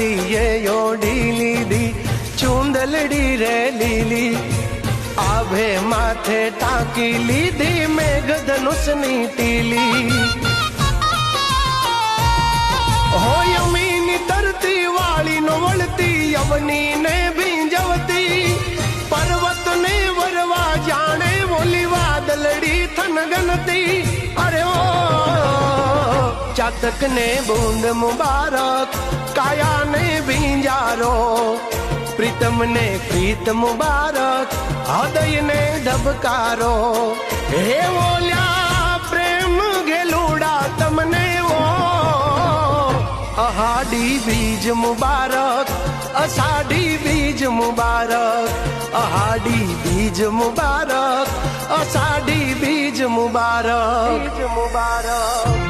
ધરતીએ ઓઢી લીધી ચૂંદલડી રે લીલી આભે માથે ટાંકી લીધી મેઘધનુષની ટીલી હોય અમીની તરતી વાળી નો વળતી યવની ને ભીંજવતી પર્વત ને વરવા જાણે બોલી વાદલડી થનગનતી અરે ઓ ચાતક ને બૂંદ મુબારક કાયા ને ભીંજારો પ્રીતમ ને પ્રીત મુબારક હૃદય ને ધબકારો. હે ઓલ્યા પ્રેમ ઘેલુડા તમને ઓ. અહાડી બીજ મુબારક, અષાઢી બીજ મુબારક, અહાડી બીજ મુબારક, અષાઢી બીજ મુબારક. મુબારક.